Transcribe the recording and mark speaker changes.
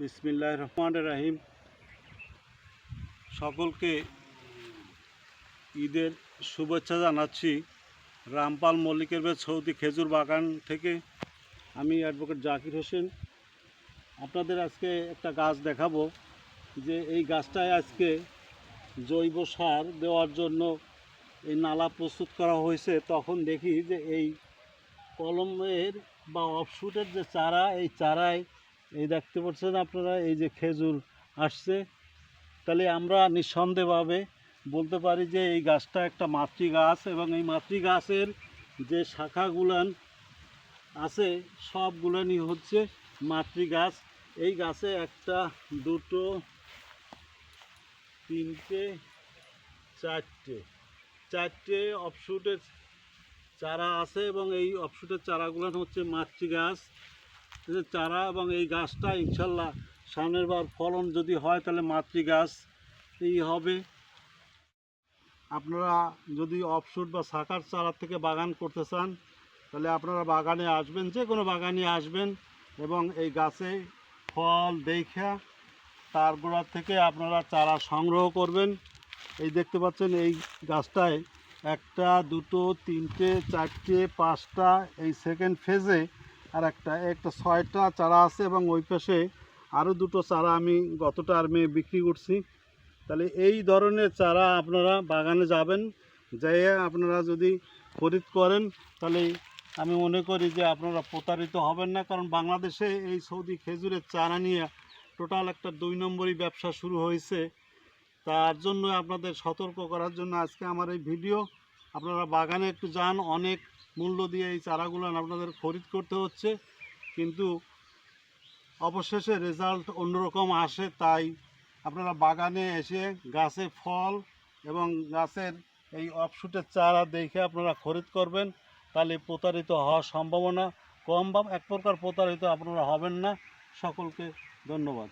Speaker 1: বিসমিল্লাহ রহমান রাহিম সকলকে ঈদের শুভেচ্ছা জানাচ্ছি রামপাল মল্লিকের বেশ সৌদি খেজুর বাগান থেকে। আমি অ্যাডভোকেট জাকির হোসেন। আপনাদের আজকে একটা গাছ দেখাবো যে এই গাছটায় আজকে জৈব সার দেওয়ার জন্য এই নালা প্রস্তুত করা হয়েছে। তখন দেখি যে এই কলমের বা অফশুটের যে চারা, এই চারায় এই দেখতে পাচ্ছেন আপনারা, এই যে খেজুর আসছে। তাহলে আমরা নিঃসন্দেহভাবে বলতে পারি যে এই গাছটা একটা মাতৃ গাছ এবং এই মাতৃ গাছের যে শাখাগুলান আছে, সবগুলানই হচ্ছে মাতৃ গাছ এই গাছে একটা, দুটো, তিনটে, চারটে। চারটে অফশুটের চারা আছে এবং এই অফশুটের চারাগুলো হচ্ছে মাতৃ গাছ চারা এবং এই গাছটা ইনশাল্লাহ সামনের বার ফলন যদি হয় তাহলে মাতৃ গাছ এই হবে। আপনারা যদি অফশুট বা শাখার চারা থেকে বাগান করতে চান, তাহলে আপনারা বাগানে আসবেন, যে কোনো বাগানে আসবেন এবং এই গাছে ফল দেখা তার গোড়া থেকে আপনারা চারা সংগ্রহ করবেন। এই দেখতে পাচ্ছেন এই গাছটায় একটা, দুটো, তিনটে, চারটে, পাঁচটা এই সেকেন্ড ফেজে আর একটা একটা ছয়টা চারা আছে এবং ওই পাশে আরও দুটো চারা আমি গতটা আমি বিক্রি করছি। তাহলে এই ধরনের চারা আপনারা বাগানে যাবেন, যেয়ে আপনারা যদি খরিদ করেন, তাহলে আমি মনে করি যে আপনারা প্রতারিত হবেন না, কারণ বাংলাদেশে এই সৌদি খেজুরের চারা নিয়ে টোটাল একটা দুই নম্বরই ব্যবসা শুরু হয়েছে। তার জন্য আপনাদের সতর্ক করার জন্য আজকে আমার এই ভিডিও। আপনারা বাগানে একটু যান, অনেক মূল্য দিয়ে এই চারাগুলো আপনাদের খরিদ করতে হচ্ছে। কিন্তু অবশেষে রেজাল্ট অন্যরকম আসে, তাই আপনারা বাগানে এসে গাছে ফল এবং গাছের এই অফশুটের চারা দেখে আপনারা খরিদ করবেন, তাহলে প্রতারিত হওয়ার সম্ভাবনা কম বা এক প্রকার প্রতারিত আপনারা হবেন না। সকলকে ধন্যবাদ।